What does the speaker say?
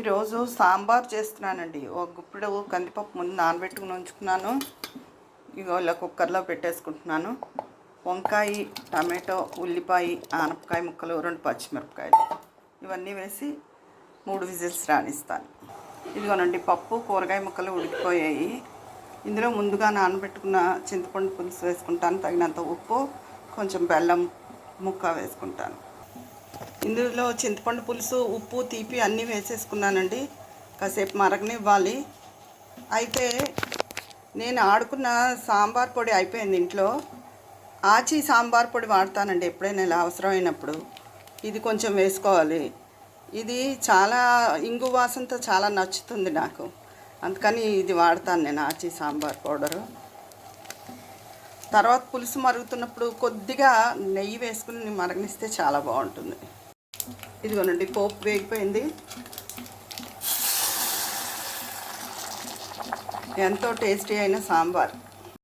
ఈరోజు సాంబార్ చేస్తున్నానండి. ఒక గుప్పిడు కందిపప్పు ముందు నానబెట్టుకుని ఉంచుకున్నాను. ఇగో ఇలా కుక్కర్లో పెట్టేసుకుంటున్నాను. వంకాయ టమాటో ఉల్లిపాయ ఆనపకాయ ముక్కలు రెండు పచ్చిమిరపకాయలు. ఇవన్నీ వేసి మూడు విజిల్స్ రాణిస్తాను ఇదిగోనండి పప్పు కూరగాయ ముక్కలు ఉడికిపోయాయి. ఇందులో ముందుగా నానబెట్టుకున్న చింతపండు పులుసు వేసుకుంటాను. తగినంత ఉప్పు కొంచెం బెల్లం ముక్క వేసుకుంటాను. ఇందులో చింతపండు పులుసు ఉప్పు తీపి అన్నీ వేసేసుకున్నానండి. కాసేపు మరగనివ్వాలి. అయితే నేను ఆడుకున్న సాంబార్ పొడి అయిపోయింది ఇంట్లో. ఆచి సాంబార్ పొడి వాడతానండి ఎప్పుడైనా ఇలా అవసరమైనప్పుడు. ఇది కొంచెం వేసుకోవాలి. ఇది చాలా ఇంగు వాసనతో చాలా నచ్చుతుంది నాకు. అందుకని ఇది వాడతాను నేను ఆచి సాంబార్ పౌడరు. తర్వాత పులుసు మరుగుతున్నప్పుడు కొద్దిగా నెయ్యి వేసుకుని మరగనిస్తే చాలా బాగుంటుంది. ఇదిగోనండి పోపు వేగిపోయింది. ఎంతో టేస్టీ అయిన సాంబార్.